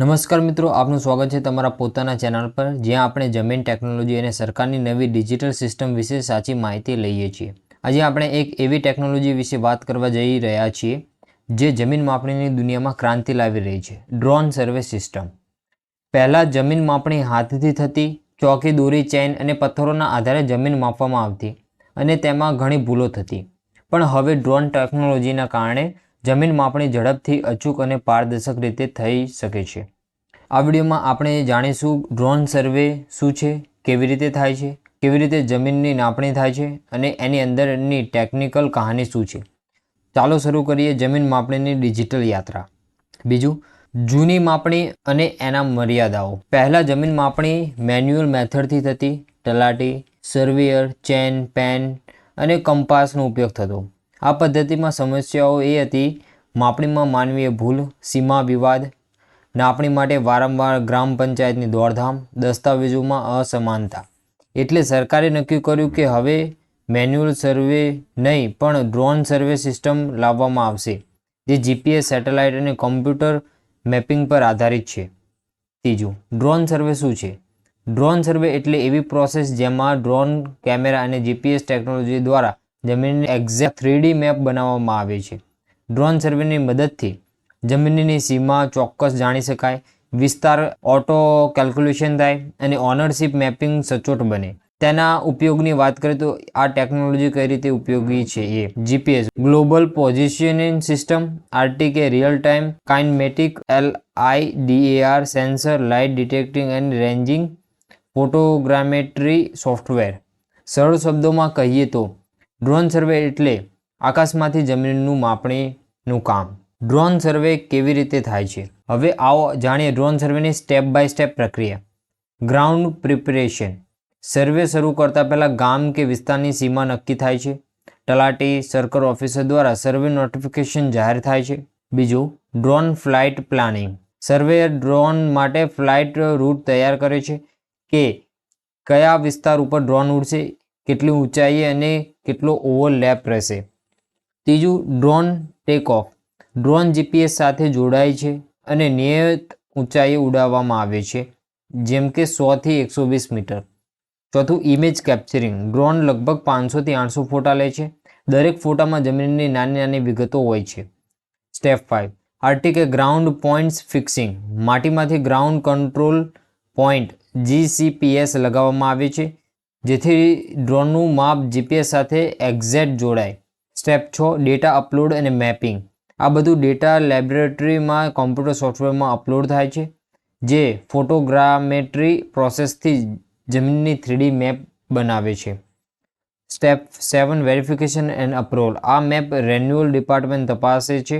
નમસ્કાર મિત્રો, આપનું સ્વાગત છે તમારા પોતાના ચેનલ પર, જ્યાં આપણે જમીન ટેકનોલોજી અને સરકારની નવી ડિજિટલ સિસ્ટમ વિશે સાચી માહિતી લઈએ છીએ. આજે આપણે એક એવી ટેકનોલોજી વિશે વાત કરવા જઈ રહ્યા છીએ, જે જમીન માપણીની દુનિયામાં ક્રાંતિ લાવી રહી છે. Drone survey system. પહેલાં જમીન માપણી હાથથી થતી, ચોકી દોરી ચેન અને પથ્થરોના આધારે જમીન માપવામાં આવતી અને તેમાં ઘણી ભૂલો થતી. પણ હવે ડ્રોન ટેકનોલોજીના કારણે જમીન માપણી ઝડપથી અચૂક અને પારદર્શક રીતે થઈ શકે છે. આ વિડીયોમાં આપણે જાણીશું ડ્રોન સર્વે શું છે, કેવી રીતે થાય છે, કેવી રીતે જમીનની નાપણી થાય છે અને એની અંદરની ટેકનિકલ કહાની શું છે. ચાલો શરૂ કરીએ જમીન માપણીની ડિજિટલ યાત્રા. બીજું, જૂની માપણી અને એના મર્યાદાઓ. પહેલાં જમીન માપણી મેન્યુઅલ મેથડથી થતી, તલાટી, સર્વેયર, ચેન, પેન અને કંપાસનો ઉપયોગ થતો. આ પદ્ધતિમાં સમસ્યાઓ એ હતી, માપણીમાં માનવીય ભૂલ, સીમા વિવાદ, નાપણી માટે વારંવાર ગ્રામ પંચાયતની દોડધામ, દસ્તાવેજોમાં અસમાનતા. એટલે સરકારે નક્કી કર્યું કે હવે મેન્યુઅલ સર્વે નહીં, પણ ડ્રોન સર્વે સિસ્ટમ લાવવામાં આવશે, જે જીપીએસ, સેટેલાઇટ અને કોમ્પ્યુટર મેપિંગ પર આધારિત છે. ત્રીજું, ડ્રોન સર્વે શું છે? ડ્રોન સર્વે એટલે એવી પ્રોસેસ જેમાં ડ્રોન, કેમેરા અને જીપીએસ ટેકનોલોજી દ્વારા જમીનની એક્ઝેક્ટ થ્રીડી મેપ બનાવવામાં આવે છે. ડ્રોન સર્વેની મદદથી જમીનની સીમા ચોક્કસ જાણી શકાય, વિસ્તાર ઓટો કેલ્ક્યુલેશન થાય અને ઓનરશિપ મેપિંગ સચોટ બને. તેના ઉપયોગની વાત કરીએ તો આ ટેકનોલોજી કઈ રીતે ઉપયોગી છે એ. GPS global positioning system RTK real time kinematic L I D A R sensor light detecting and ranging photogrammetry software સરળ શબ્દોમાં કહીએ તો ડ્રોન સર્વે એટલે આકાશમાંથી જમીનનું માપણીનું કામ. ડ્રોન સર્વે કેવી રીતે થાય છે? હવે આવો જાણીએ ડ્રોન સર્વેની સ્ટેપ બાય સ્ટેપ પ્રક્રિયા. Ground preparation. સર્વે શરૂ કરતા પહેલાં ગામ કે વિસ્તારની સીમા નક્કી થાય છે. તલાટી, સર્કલ ઓફિસર દ્વારા સર્વે નોટિફિકેશન જાહેર થાય છે. બીજું, drone flight planning. Surveyor drone માટે ફ્લાઇટ રૂટ તૈયાર કરે છે કે કયા વિસ્તાર ઉપર ડ્રોન ઉડશે કેટલી ઊંચાઈએ અને કેટલો ઓવરલેપ રહેશે. ત્રીજું, drone take off drone GPS સાથે જોડાય છે અને નિયત ઊંચાઈએ ઉડાવવામાં આવે છે, જેમ કે સોથી એકસો વીસ મીટર. ચોથું, ઇમેજ કેપ્ચરિંગ. ડ્રોન લગભગ પાંચસોથી આઠસો ફોટા લે છે. દરેક ફોટામાં જમીનની નાની નાની વિગતો હોય છે. Step five આર્ટિકે ground points fixing. માટીમાંથી ગ્રાઉન્ડ કંટ્રોલ પોઈન્ટ, જીસીપીએસ લગાવવામાં આવે છે. જેથી ડ્રોનનું માપ જીપીએસ સાથે એક્ઝેક્ટ જોડાય. સ્ટેપ છ ડેટા અપલોડ અને મેપિંગ આ બધું ડેટા લેબોરેટરીમાં કોમ્પ્યુટર સોફ્ટવેરમાં અપલોડ થાય છે, જે ફોટોગ્રામેટ્રી પ્રોસેસથી જમીનની થ્રીડી મેપ બનાવે છે. Step seven verification and approval આ મેપ રેન્યુઅલ ડિપાર્ટમેન્ટ તપાસે છે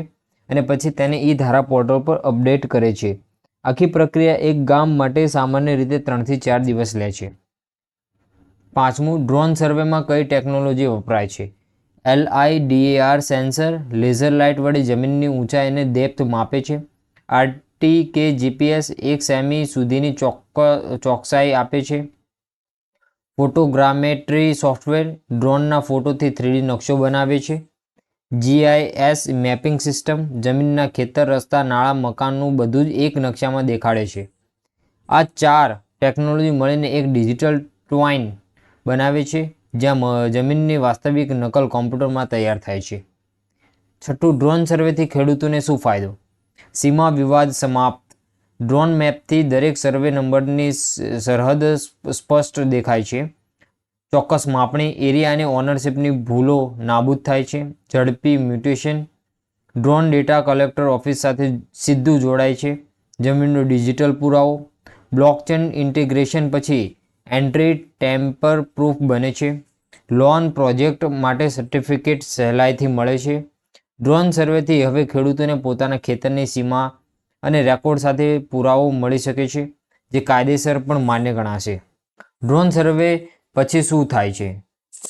અને પછી તેને ઈ ધારા પોર્ટલ પર અપડેટ કરે છે. આખી પ્રક્રિયા એક ગામ માટે સામાન્ય રીતે ત્રણથી ચાર દિવસ લે છે. પાંચમું ડ્રોન સર્વેમાં કઈ ટેકનોલોજી વપરાય છે? L I D A R sensor, laser light વડે જમીનની ઊંચાઈ અને ડેપ્થ માપે છે. આરટી કે જીપીએસ એક સેમી સુધીની ચોક્ક, ચોકસાઈ આપે છે. ફોટોગ્રામેટ્રી સોફ્ટવેર ડ્રોનના ફોટોથી થ્રીડી નકશો બનાવે છે. જીઆઈએસ મેપિંગ સિસ્ટમ, જમીનના ખેતર, રસ્તા, નાળા, મકાનનું બધું જ એક નકશામાં દેખાડે છે. આ ચાર ટેકનોલોજી મળીને એક ડિજિટલ ટ્વાઇન બનાવે છે, જ્યાં જમીનની વાસ્તવિક નકલ કોમ્પ્યુટરમાં તૈયાર થાય છે. છઠ્ઠું, ડ્રોન સર્વેથી ખેડૂતોને શું ફાયદો? સીમા વિવાદ સમાપ્ત. ડ્રોન મેપથી દરેક સર્વે નંબરની સરહદ સ્પષ્ટ દેખાય છે. ચોક્કસ માપણી, એરિયા અને ઓનરશિપની ભૂલો નાબૂદ થાય છે. ઝડપી mutation. Drone data collector office સાથે સીધું જોડાય છે. જમીનનો ડિજિટલ પુરાવો. બ્લોકચેન ઇન્ટિગ્રેશન પછી એન્ટ્રી ટેમ્પર પ્રૂફ બને છે. લોન પ્રોજેક્ટ માટે સર્ટિફિકેટ સહેલાઈથી મળે છે. ડ્રોન સર્વેથી હવે ખેડૂતોને પોતાના ખેતરની સીમા અને રેકોર્ડ સાથે પુરાવો મળી શકે છે, જે કાયદેસર પણ માન્ય ગણાશે. ડ્રોન સર્વે પછી શું થાય છે?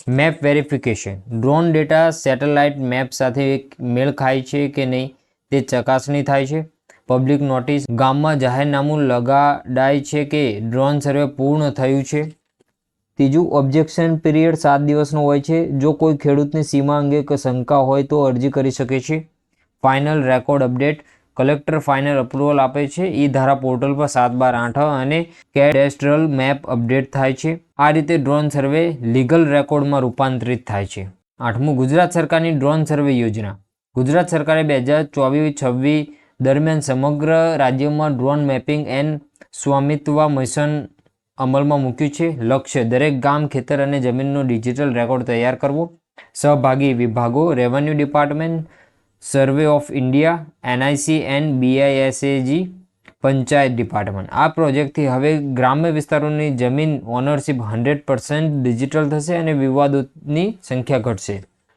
Map verification. Drone data satellite map સાથે મેળ ખાય છે કે નહીં તે ચકાસણી થાય છે. પબ્લિક નોટિસ ગામમાં જાહેરનામું લગાડાય છે કે ડ્રોન સર્વે પૂર્ણ થયું છે? ત્રીજું ઓબ્જેક્શન પીરિયડ સાત દિવસનો હોય છે. જો કોઈ ખેડૂતની સીમા અંગે કોઈ શંકા હોય તો અરજી કરી શકે છે. Final record update collector final approval આપે છે. ઈ ધારા પોર્ટલ પર સાત બાર આઠ અને કેડેસ્ટ્રલ મેપ અપડેટ થાય છે. આ રીતે ડ્રોન સર્વે લીગલ રેકોર્ડમાં રૂપાંતરિત થાય છે. આઠમું, ગુજરાત સરકારની ડ્રોન સર્વે યોજના. ગુજરાત સરકારે બે હજાર ચોવીસ છવ્વીસ દરમિયાન સમગ્ર રાજ્યમાં drone mapping and Svamitva mission અમલમાં મૂક્યું છે. લક્ષ્ય, દરેક ગામ, ખેતર અને જમીનનો ડિજિટલ રેકોર્ડ તૈયાર કરવો. સહભાગી વિભાગો revenue department survey of India NIC and B I S A G panchayat department આ પ્રોજેક્ટથી હવે ગ્રામ્ય વિસ્તારોની જમીન ઓનરશિપ હંડ્રેડ ડિજિટલ થશે અને વિવાદોની સંખ્યા ઘટશે.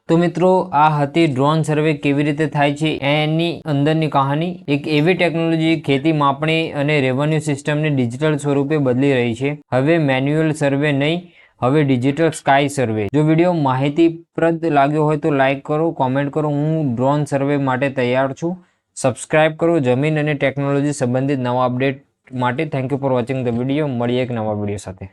તો મિત્રો, આ હતી ડ્રોન સર્વે કેવી રીતે થાય છે એની અંદરની કહાની. એક એવી ટેકનોલોજી ખેતી માપણી અને રેવન્યુ સિસ્ટમને ડિજિટલ સ્વરૂપે બદલી રહી છે. હવે મેન્યુઅલ સર્વે નહીં, હવે ડિજિટલ સ્કાય સર્વે જો વીડિયો માહિતીપ્રદ લાગ્યો હોય તો લાઇક કરો કોમેન્ટ કરો. હું ડ્રોન સર્વે માટે તૈયાર છું. સબસ્ક્રાઇબ કરો. જમીન અને ટેકનોલોજી સંબંધિત નવા અપડેટ માટે. Thank you for watching the video મળીએ એક નવા વીડિયો સાથે.